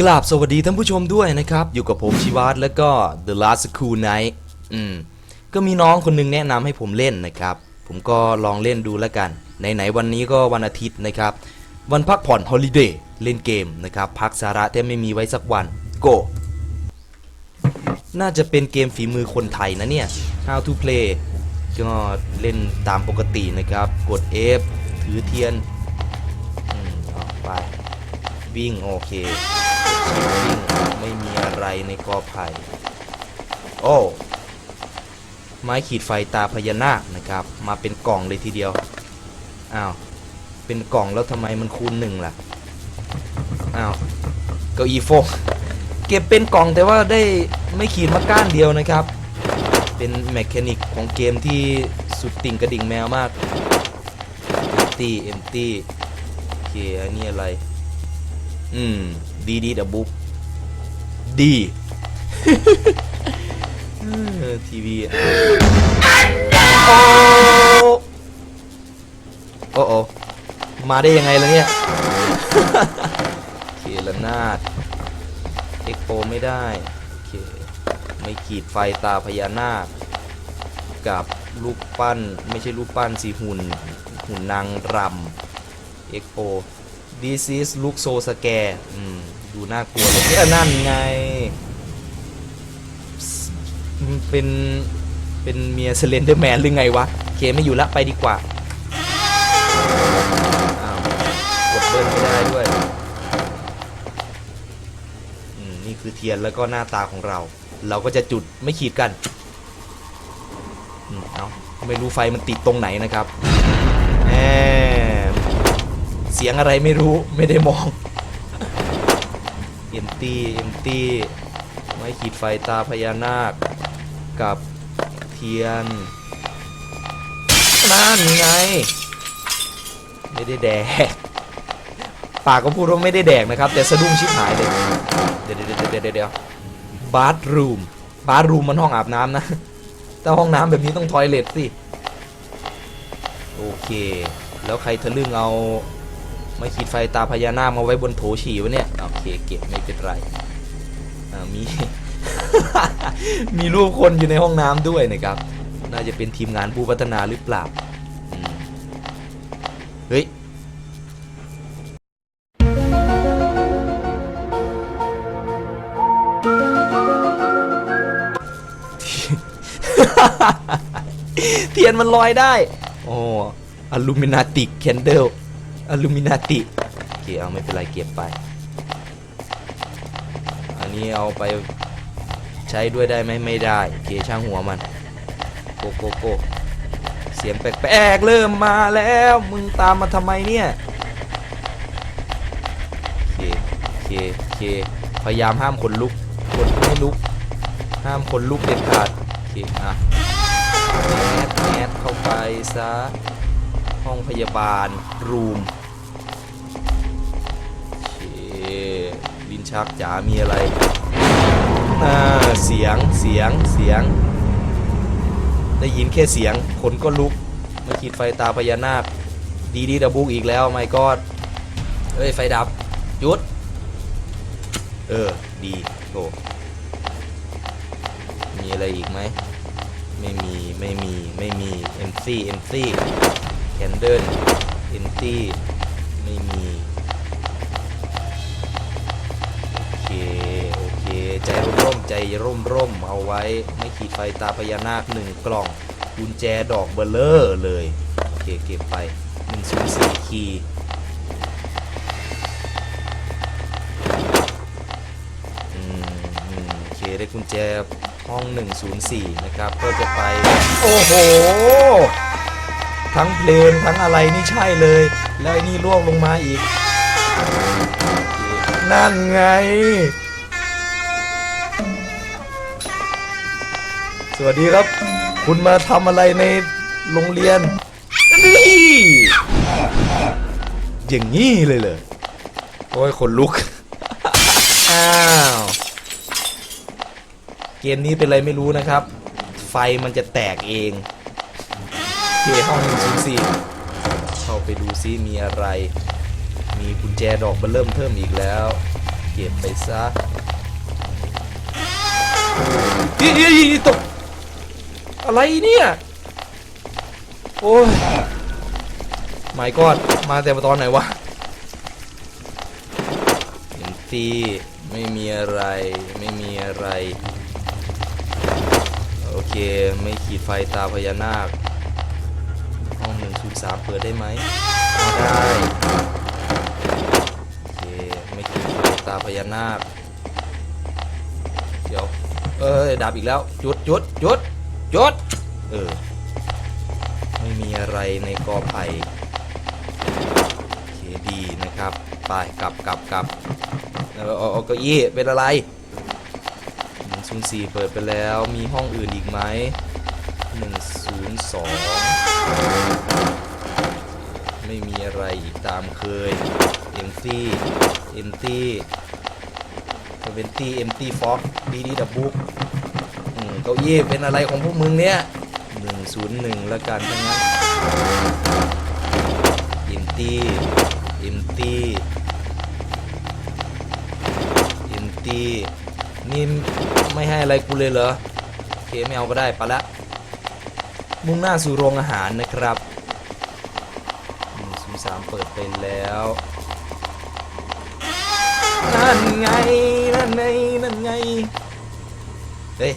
กราบสวัสดีท่านผู้ชมด้วยนะครับ อยู่กับผมชิวัตแล้วก็ The Last Cool Night อืมก็มีน้องคนหนึงแนะนำให้ผมเล่นนะครับ ผมก็ลองเล่นดูแล้วกัน ไหนๆวันนี้ก็วันอาทิตย์นะครับ วันพักผ่อนฮอลิเดย์เล่นเกมนะครับ พักสาระแต่ไม่มีไว้สักวันโกน่าจะเป็นเกมฝีมือคนไทยนะเนี่ย How to play ก็เล่นตามปกตินะครับ กด F ถือเทียนอืมเอาไปวิ่งโอเค ไม่มีอะไรในกอไผ่โอ้ไม้ขีดไฟตาพญานาคนะครับ มาเป็นกล่องเลยทีเดียวอ้าวเป็นกล่องแล้วทำไมมันคูณหนึ่งล่ะอ้าวเก้าอี้โฟกเก็บเป็นกล่องแต่ว่าได้ไม่ขีดมาก้านเดียวนะครับ เป็นแมคานิกของเกมที่สุดติ่งกระดิ่งแมวมาก empty empty โอเคอันนี้อะไร อืม ดีดีดับบุ๊กดีทีวีโอ้โอ้โอมาได้ยังไงล่ะเนี่ยเคลนาดเอ็กโปไม่ได้โอเคไม่ขีดไฟตาพญานาคกับลูกปั้น ไม่ใช่ลูกปั้นสีหุ่น หุ่นนางรำเอ็กโป This is look so scare อืมดูน่ากลัวเลยเอ้ยนั่นไง เป็นเป็นเมียเซเลนเดอร์แมนหรือไงวะโอเคไม่อยู่ละไปดีกว่าอ้าวกดเบิ้ลไม่ได้ด้วยอืมนี่คือเทียนแล้วก็หน้าตาของเรา เราก็จะจุดไม่ขีดกันอืมเอาไม่รู้ไฟมันติดตรงไหนนะครับแหม สียงอะไรไม่รู้ไม่ได้มองเอ็มตี้เอ็มตี้ไม่ขีดไฟตาพญานาค กับเทียนนั่นไง ไม่ได้แดกปากก็พูดว่าไม่ได้แดกนะครับ แต่สะดุ้งชิบหายเลยเดี๋ยวเดี๋ยวเดี๋ยวเดี๋ยวเดี๋ยวบาร์รูมบาร์รูมมันห้องอาบน้ำนะถ้าห้องน้ำแบบนี้ต้องทอยเลทสิ โอเค แล้วใครทะลึ่งเอา ไม่ขีดไฟตาพญานาคมาไว้บนโถฉี่วะเนี่ย โอเคเก็บไม่เป็นไรมี มีรูปคนอยู่ในห้องน้ำด้วยนะครับ น่าจะเป็นทีมงานผู้พัฒนาหรือเปล่าเฮ้ยเทียนมันลอยได้ โอ้อลูมินาติกแคนเดล อลูมินาติโอเคเอาไม่เป็นไรเก็บไป อันนี้เอาไปใช้ด้วยได้ไหมไม่ได้โอเคช่างหัวมันโกโกโกเสียงแปลกๆเริ่มมาแล้วมึงตามมาทำไมเนี่ยโอเคโอเคโอเคพยายามห้ามคนลุกคนไม่ลุก ห้ามคนลุกเด็ดขาดโอเคอะแอดแอดเข้าไปซะ ห้องพยาบาล รูมเคลิ้นชักจ๋ามีอะไรอ่าเสียงเสียงเสียง ได้ยินแค่เสียงคนก็ลุกมาขีดไฟตาพญานาคดีดีดับบุกอีกแล้วไม่กอดเอ้ย ไฟดับหยุด เออ ดีโถมีอะไรอีกไหม ไม่มี ไม่มี ไม่มี MC MC Candle Empty ไม่มี โอเค โอเค ใจร่มๆใจร่มๆเอาไว้ ไม่ขีดไฟตาพญานาคหนึ่งกล่อง กุญแจดอกเบลเลอร์เลย โอเค เก็บไป104คีย์อืมโอเคได้กุญแจห้อง 104 นะครับ ก็จะไป โอ้โห ทั้งเพลนทั้งอะไรนี่ใช่เลย แล้วไอ้นี่ล่วงลงมาอีก นั่นไง สวัสดีครับ คุณมาทำอะไรในโรงเรียน นี่ อย่างนี้เลยเลย โอ้ยขนลุก อ้าว เกมนี้เป็นอะไรไม่รู้นะครับ ไฟมันจะแตกเอง เคห้องหนึ่งศูนย์สี่เข้าไปดูซิมีอะไร มีกุญแจดอกเบอร์เริ่มเพิ่มอีกแล้ว เก็บไปซะอีอีตกอะไรเนี่ย โอ้ยไม่กอดมาแต่ตอนไหนวะเห็นตีไม่มีอะไรไม่มีอะไร โอเค ไม่ขีดไฟตาพญานาค ศูนย์สามเปิดได้ไหมได้โอเคไม่ขีดไฟตาพญานาคเดี๋ยวเอ้ยดับอีกแล้วหยุดหยุดหยุดหยุดเออไม่มีอะไรในกอไผ่เคดีนะครับไปกลับกลับกลับแล้วเอาเอาเก้าอี้เป็นอะไร104เปิดไปแล้วมีห้องอื่นอีกไหม102 ไม่มีอะไรอีกตามเคย empty empty เวนตี้เอ็มตี้ฟ็อกดีดีดับบุ๊กเก้าอี้เป็นอะไรของพวกมึงเนี่ยหนึ่งศูนย์หนึ่งแล้วกันทั้งนั้นเอ็มตี้เอ็มตี้เอ็มตี้นี่ไม่ให้อะไรกูเลยเหรอเคไม่เอาก็ได้ไปละมุ่งหน้าสู่โรงอาหารนะครับหนึ่งศูนย์สาม เปิดไปแล้วนั่นไงนั่นไงนั่นไงเฮ้ย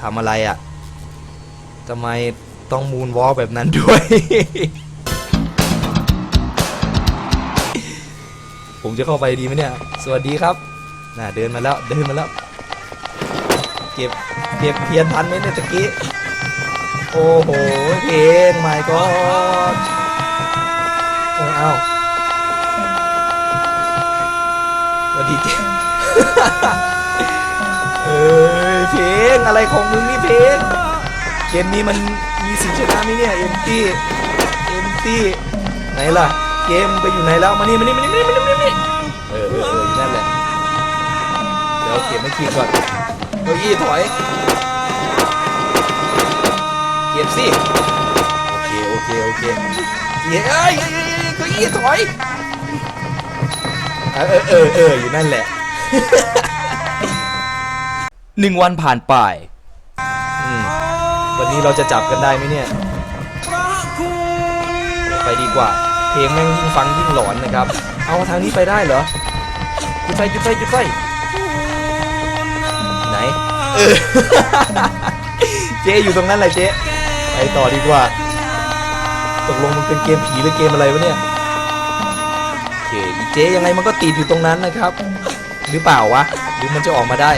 ทำอะไรอะ่ะทำไมต้องมูนวอลแบบนั้นด้วย ผมจะเข้าไปดีไหมเนี่ย สวัสดีครับ น่าเดินมาแล้ว เดินมาแล้ว เก็บ เก็บเทียนทันไหมเนี่ยตะกี้ โอ้โห เพลงไม่ก็เอาสวัสดีเจเอ้ยเพลงอะไรของมึงนี่เพลงเกมนี้มันมีสิทธิ์ชนะไหมเนี่ยเอ็มตี้เอ็มตี้ไหนล่ะ เกมไปอยู่ไหนแล้วมานี่มานี่มานี่มานี่มานี่มานี่เออเออเอออยู่นั่นแหละเดี๋ยวเก็บไม่คีก่อนเก้าอี้ถอยเก็บสิโอเคโอเคโอเคเย้ย เก้าอี้ถอย เออเออเอออยู่นั่นแหละ หนึ่งวันผ่านไปอืมวันนี้เราจะจับกันได้ไหมเนี่ย ไปดีกว่า เพลงแม่งยิ่งฟังยิ่งหลอนนะครับ เอาทางนี้ไปได้เหรอจุดไฟจุดไฟจุดไฟไหนเออ เจ๊อยู่ตรงนั้นแหละเจ๊ไปต่อดีกว่าตกลงมันเป็นเกมผีหรือเกมอะไรวะเนี่ย เจ๊ยังไงมันก็ติดอยู่ตรงนั้นนะครับ หรือเปล่าวะ หรือมันจะออกมาได้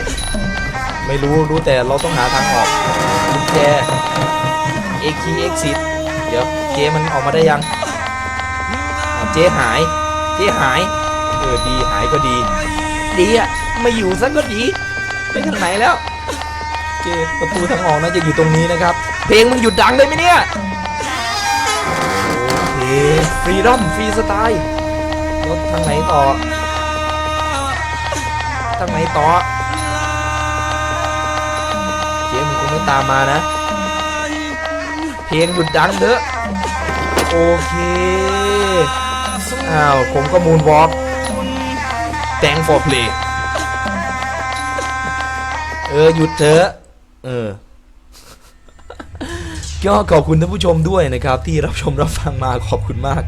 ไม่รู้รู้แต่เราต้องหาทางออกกุญแจ X key exit เดี๋ยวเจ๊มันออกมาได้ยังเจ๊หาย เจ๊หาย เออดีหายก็ดี ดีอะไม่อยู่ซะก็ดีไปทางไหนแล้วเจ๊ประตูทางออกน่าจะอยู่ตรงนี้นะครับ เพลงมึงหยุดดังได้ไหมเนี่ยโอเคฟรีดอมฟรีสไตล์ รถทางไหนต่อ ทางไหนต่อเจมึงคงไม่ตามมานะ เพลงหยุดดังเถอะ โอเค อ้าว ผมก็มูนวอล์ก thank for play เออ หยุดเถอะ เออก็ขอบคุณท่านผู้ชมด้วยนะครับ ที่รับชมรับฟังมาขอบคุณมาก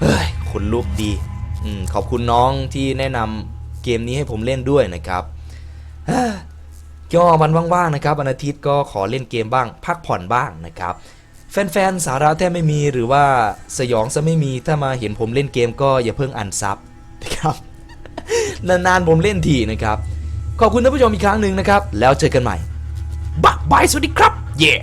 เฮ้ยขนลุกดี อืมขอบคุณน้องที่แนะนำเกมนี้ให้ผมเล่นด้วยนะครับก็วันว่างๆนะครับวันอาทิตย์ก็ขอเล่นเกมบ้าง พักผ่อนบ้างนะครับ แฟนๆสาระแทบไม่มีหรือว่าสยองซะไม่มีถ้ามาเห็นผมเล่นเกมก็อย่าเพิ่งอันซับนะครับนานๆผมเล่นทีนะครับ ขอบคุณท่านผู้ชมอีกครั้งหนึ่งนะครับ แล้วเจอกันใหม่บ๊ายบายสวัสดีครับ เย่